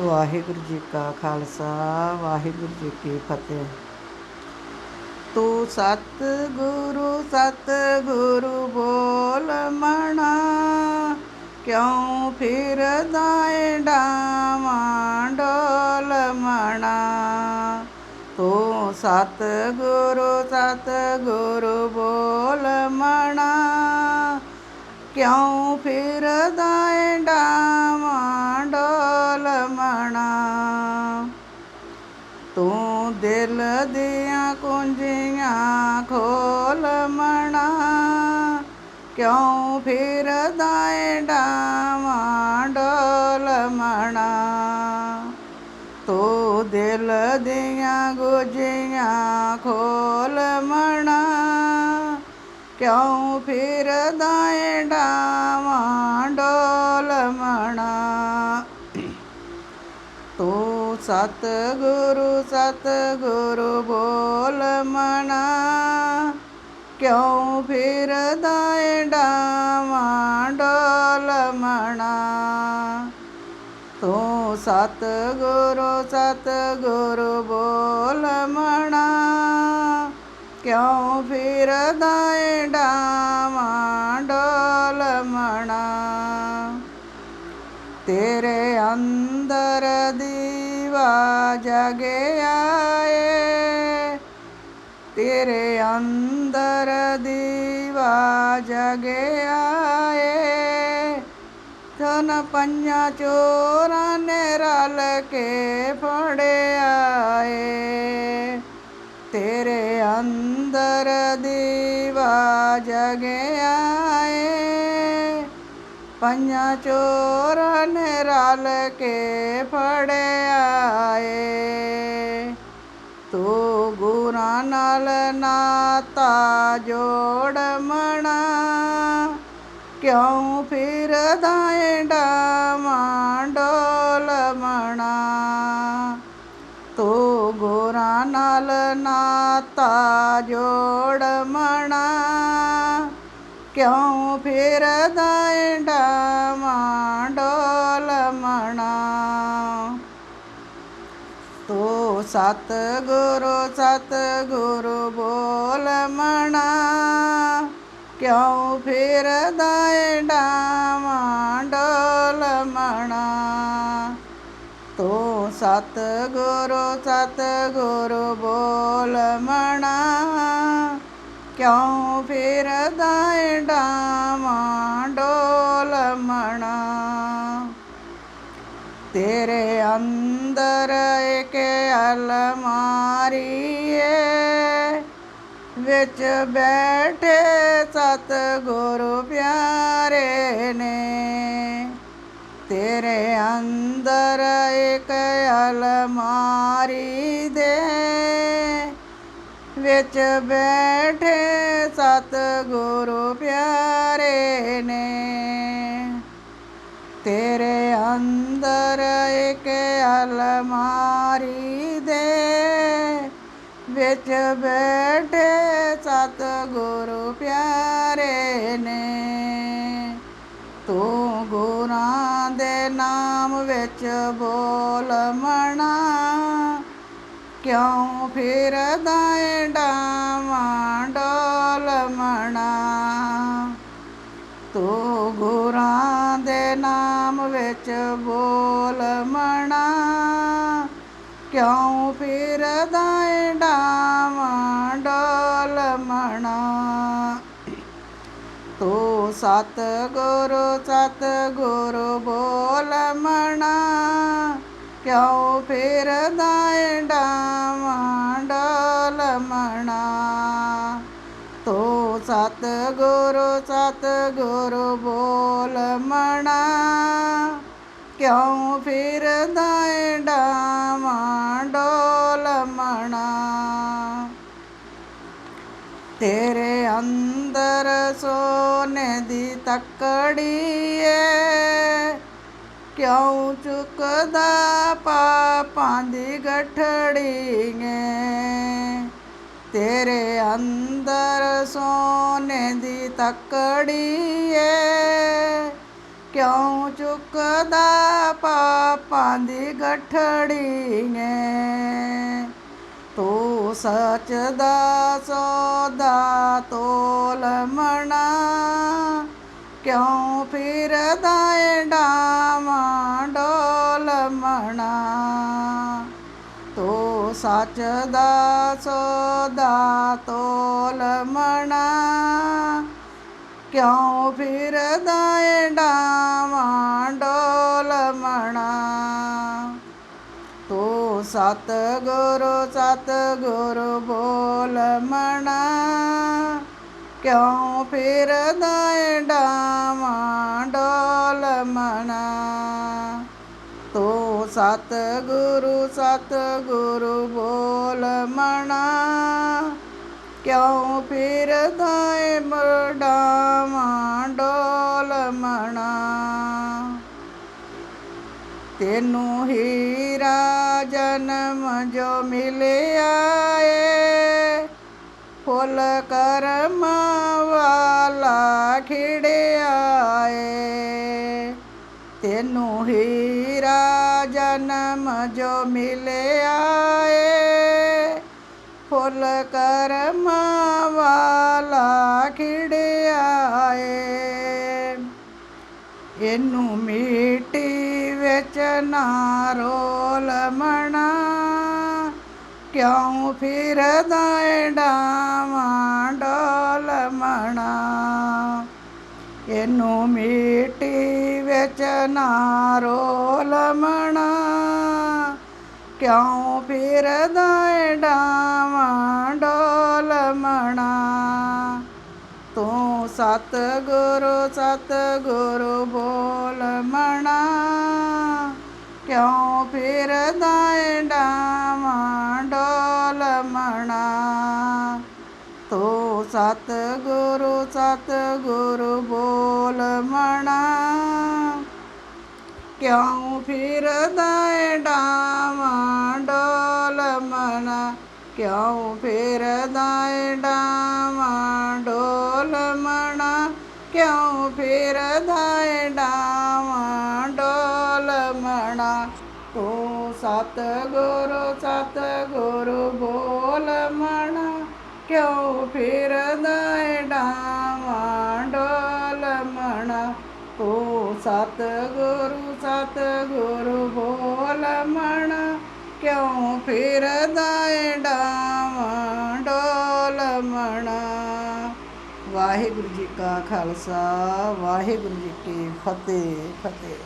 ਵਾਹਿਗੁਰੂ ਜੀ ਕਾ ਖਾਲਸਾ, ਵਾਹਿਗੁਰੂ ਜੀ ਕੀ ਫਤਿਹ। ਤੂੰ ਸਤ ਗੁਰੂ ਸਤ ਗੁਰੂ ਬੋਲ ਮਣਾ, ਕਿਉਂ ਫਿਰਦਾ ਏ ਡਾਵਾਂ ਡੋਲ ਮਣਾ? ਤੂੰ ਸਤ ਗੁਰੂ ਸਤ ਗੁਰੂ ਬੋਲ ਮਣਾ, ਕਿਉਂ ਫਿਰਦਾ ਏ ਡਾਵਾਂ ਡੋਲ ਤੂੰ ਦਿਲ ਦੀਆਂ ਕੁੰਜੀਆਂ ਖੋਲ ਮਣਾ। ਕਿਉਂ ਫਿਰਦਾ ਏ ਡਾਵਾਂ ਡੋਲ ਮਣਾ। ਤੂੰ ਦਿਲ ਦੀਆਂ ਗੁਜੀਆਂ ਖੋਲ ਮਣਾ। ਕਿਉਂ ਫਿਰਦਾ ਏ ਡਾਵਾਂ ਡੋਲ ਮਣਾ। ਤੂੰ ਸਤ ਗੁਰੂ ਸਤ ਗੁਰੂ ਬੋਲ ਮਣਾ ਕਿਉਂ ਫਿਰਦਾ ਏ ਡਾਵਾਂ ਡੋਲ ਮਣਾ ਤੂੰ ਸਤ ਗੁਰੂ ਸਤ ਗੁਰੂ ਬੋਲ ਮਣਾ ਕਿਉਂ ਫਿਰਦਾ ਏ ਡਾਵਾਂ ਡੋਲ ਮਣਾ ਤੇਰੇ ਅੰਦਰ ਅੰਦਰ ਦੀਵਾ ਜਗਿਆ ਏ ਤੇਰੇ ਅੰਦਰ ਦੀਵਾ ਜਗਿਆ ਏ ਧਨ ਪੰਜਾਂ ਚੋਰਾਂ ਨੇ ਰਲ ਕੇ ਫੜਿਆ ਏ ਤੇਰੇ ਅੰਦਰ ਦੀਵਾ ਜਗਿਆ ਪੰਜਾਂ ਚੋਰਾਂ ਨੇ ਰਲ ਕੇ ਫੜਿਆ ਏ। ਤੂੰ ਗੁਰਾਂ ਨਾਲ ਨਾਤਾ ਜੋੜ ਮਣਾ, ਕਿਉਂ ਫਿਰਦਾ ਏ ਡਾਵਾਂ ਡੋਲ ਮਣਾ। ਤੂੰ ਗੁਰਾਂ ਨਾਲ ਨਾਤਾ ਜੋੜ ਕਿਉਂ ਫਿਰਦਾ ਏ ਡਾਵਾਂ ਡੋਲ ਮਣਾ? ਤੂੰ ਸਤ ਗੁਰੂ ਸਤ ਗੁਰੂ ਬੋਲ ਮਣਾ। ਕਿਉਂ ਫਿਰਦਾ ਏ ਡਾਵਾਂ ਡੋਲ ਮਣਾ? ਤੂੰ ਸਤ ਗੁਰੂ ਸਤ ਗੁਰੂ ਬੋਲ ਮਣਾ। ਕਿਉਂ ਫਿਰਦਾ ਏ ਡਾਵਾਂ ਡੋਲ ਮਣਾ? ਤੇਰੇ ਅੰਦਰ ਇੱਕ ਅਲਮਾਰੀ ਏ ਵਿੱਚ ਬੈਠੇ ਸਤ ਗੁਰੂ ਪਿਆਰੇ ਨੇ। ਤੇਰੇ ਅੰਦਰ ਇੱਕ ਅਲਮਾਰੀ ਦੇ ਵਿੱਚ ਬੈਠੇ ਸਤ ਗੁਰੂ ਪਿਆਰੇ ਨੇ। ਤੇਰੇ ਅੰਦਰ ਇੱਕ ਅਲਮਾਰੀ ਦੇ ਵਿੱਚ ਬੈਠੇ ਸਤ ਗੁਰੂ ਪਿਆਰੇ ਨੇ। ਤੂੰ ਗੁਰਾਂ ਦੇ ਨਾਮ ਵਿੱਚ ਬੋਲ ਮਣਾ। ਕਿਉਂ ਫਿਰਦਾ ਏ ਡਾਵਾਂ ਡੋਲ ਮਣਾ? ਤੂੰ ਗੁਰਾਂ ਦੇ ਨਾਮ ਵਿੱਚ ਬੋਲ ਮਣਾ। ਕਿਉਂ ਫਿਰਦਾ ਏ ਡਾਵਾਂ ਡੋਲ ਮਣਾ? ਤੂੰ ਸਤ ਗੁਰੂ ਸਤ ਗੁਰੂ ਬੋਲ ਮਣਾ। ਕਿਉਂ ਫਿਰਦਾ ਏ ਡਾਵਾਂ ਮਣਾ ਤੂੰ ਸਤ ਗੁਰੂ ਸਤ ਗੁਰੂ ਬੋਲ ਮਣਾ। ਕਿਉਂ ਫਿਰਦਾ ਏ ਡਾਵਾਂ ਡੋਲ ਮਣਾ। ਤੇਰੇ ਅੰਦਰ ਸੋਨੇ ਦੀ ਤੱਕੜੀ ਏ। ਕਿਉਂ ਚੁੱਕਦਾ ਪਾਪਾਂ ਦੀ ਗਠੜੀ ਏ। ਤੇਰੇ ਅੰਦਰ ਸੋਨੇ ਦੀ ਤੱਕੜੀ ਏ। ਕਿਉਂ ਚੁੱਕਦਾ ਪਾਪਾਂ ਦੀ ਗਠੜੀ ਨੇ ਤੂੰ ਸੱਚ ਦਾ ਸੌਦਾ ਤੋਲ ਮਣਾ। ਕਿਉਂ ਫਿਰਦਾ ਏ ਡਾਵਾਂ ਡੋਲ ਮਣਾ। ਸੱਚ ਦਾ ਸੌਦਾ ਤੋਲ ਮਣਾ। ਕਿਉਂ ਫਿਰਦਾ ਏ ਡਾਵਾਂ ਡੋਲ ਮਣਾ। ਤੂੰ ਸਤ ਗੁਰੂ ਸਤ ਗੁਰੂ ਬੋਲ ਮਣਾ। ਕਿਉਂ ਫਿਰਦਾ ਏ ਡਾਵਾਂ ਡੋਲ ਮਣਾ। ਸਤ ਗੁਰੂ ਸਤ ਗੁਰੂ ਬੋਲ ਮਣਾ। ਕਿਉਂ ਫਿਰਦਾ ਏ ਮਰਡਾਵਾਂ ਡੋਲ ਮਣਾ। ਤੈਨੂੰ ਹੀਰਾ ਜਨਮ ਜੋ ਮਿਲਿਆ ਏ, ਫੁੱਲ ਕਰਮ ਵਾਲਾ ਖਿੜਿਆ ਏ। ਤੈਨੂੰ ਹੀਰਾ ਜਨਮ ਜੋ ਮਿਲਿਆ ਏ। ਫੁੱਲ ਕਰਮ ਵਾਲਾ ਖਿੜਿਆ ਏ। ਇਹਨੂੰ ਮਿੱਟੀ ਵਿੱਚ ਨਾ ਰੋਲ ਮਣਾ। ਕਿਉਂ ਫਿਰਦਾ ਏ ਡਾਵਾਂ ਡੋਲ ਮਣਾ। ਇਹਨੂੰ ਮਿੱਟੀ ਵਿੱਚ ਨਾ ਰੋਲ ਮਣਾ। ਕਿਉਂ ਫਿਰਦਾ ਏ ਡਾਵਾਂ ਡੋਲ ਮਣਾ। ਤੂੰ ਸਤ ਗੁਰੂ ਸਤ ਗੁਰੂ ਸਤਗੁਰੂ ਮਣਾ ਕਿਉਂ ਫਿਰਦਾ ਏ ਡਾਵਾਂ ਡੋਲ ਮਣਾ ਤੂੰ ਸਤ ਗੁਰੂ ਸਤ ਗੁਰੂ ਬੋਲ ਮਣਾ ਕਿਉਂ ਫਿਰਦਾ ਏ ਡਾਵਾਂ ਡੋਲ ਮਣਾ ਕਿਉਂ ਫਿਰਦਾ ਏ ਡਾਵਾਂ ਡੋਲ ਮਣਾ ਕਿਉਂ ਫਿਰਦਾ ਏ ਡਾਵਾਂ ਡੋਲ ਮਣਾ ਤੂੰ ਸਤ ਗੁਰੂ ਸਤ ਬੋਲ ਮਣਾ ਕਿਉਂ ਫਿਰਦਾ ਏ ਡਾਵਾਂ ਡੋਲ ਮਣਾ ਤੂੰ ਸਤ ਗੁਰੂ ਸਤ ਗੁਰੂ ਬੋਲ ਮਣਾ ਕਿਉਂ ਫਿਰਦਾ ਏ ਡਾਵਾਂ ਡੋਲ ਮਣਾ ਵਾਹਿਗੁਰੂ ਜੀ ਕਾ ਖਾਲਸਾ, ਵਾਹਿਗੁਰੂ ਜੀ ਕੀ ਫਤਿਹ ਫਤਿਹ।